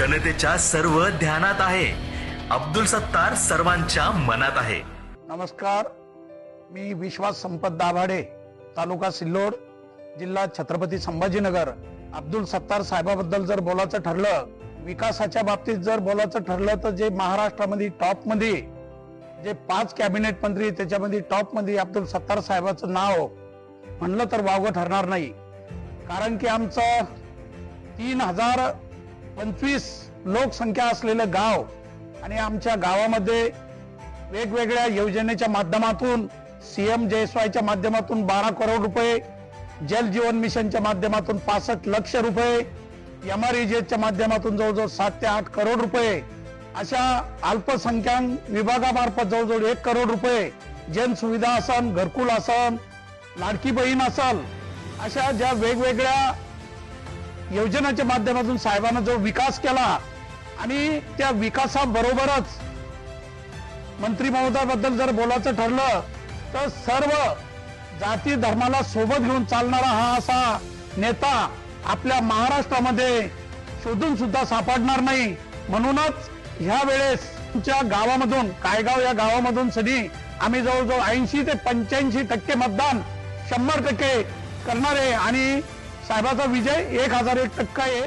जनतेच्या सर्व ध्यानात आहे. अब्दुल सत्तार सर्वांच्या मनात आहे. नमस्कार. मी विश्वास संपत दाभाडे तालुका सिल्लोड जिल्हा छत्रपती संभाजीनगर. अब्दुल सत्तार साहेबाबद्दल जर बोलायचं ठरलं विकासाच्या बाबतीत जर बोलायचं ठरलं तर जे महाराष्ट्रामध्ये टॉपमध्ये जे पाच कॅबिनेट मंत्री त्याच्यामध्ये टॉपमध्ये अब्दुल सत्तार साहेबाचं नाव म्हणलं तर वावगं ठरणार नाही. कारण की आमचं तीन हजार पंचवीस लोकसंख्या असलेलं गाव आणि आमच्या गावामध्ये वेगवेगळ्या योजनेच्या माध्यमातून सीएम जयस्वायच्या माध्यमातून बारा करोड रुपये जल जीवन मिशनच्या माध्यमातून पासष्ट लक्ष रुपये एम आर च्या माध्यमातून जवळजवळ सात ते आठ करोड रुपये अशा अल्पसंख्याक विभागामार्फत जवळजवळ एक करोड रुपये जन सुविधा असन घरकुल असन लाडकी बहीण असल अशा ज्या वेगवेगळ्या योजनाच्या माध्यमातून साहेबांना जो विकास केला आणि त्या विकासाबरोबरच मंत्री महोदयाबद्दल जर बोलायचं ठरलं तर सर्व जाती धर्माला सोबत घेऊन चालणारा हा असा नेता आपल्या महाराष्ट्रामध्ये शोधून सुद्धा सापडणार नाही. म्हणूनच ह्या वेळेस तुमच्या गावामधून कायगाव या गावामधून सधी आम्ही जवळजवळ ऐंशी ते पंच्याऐंशी टक्के मतदान शंभर टक्के करणारे आणि साहेबाचा विजय एक हजार एक टक्का आहे.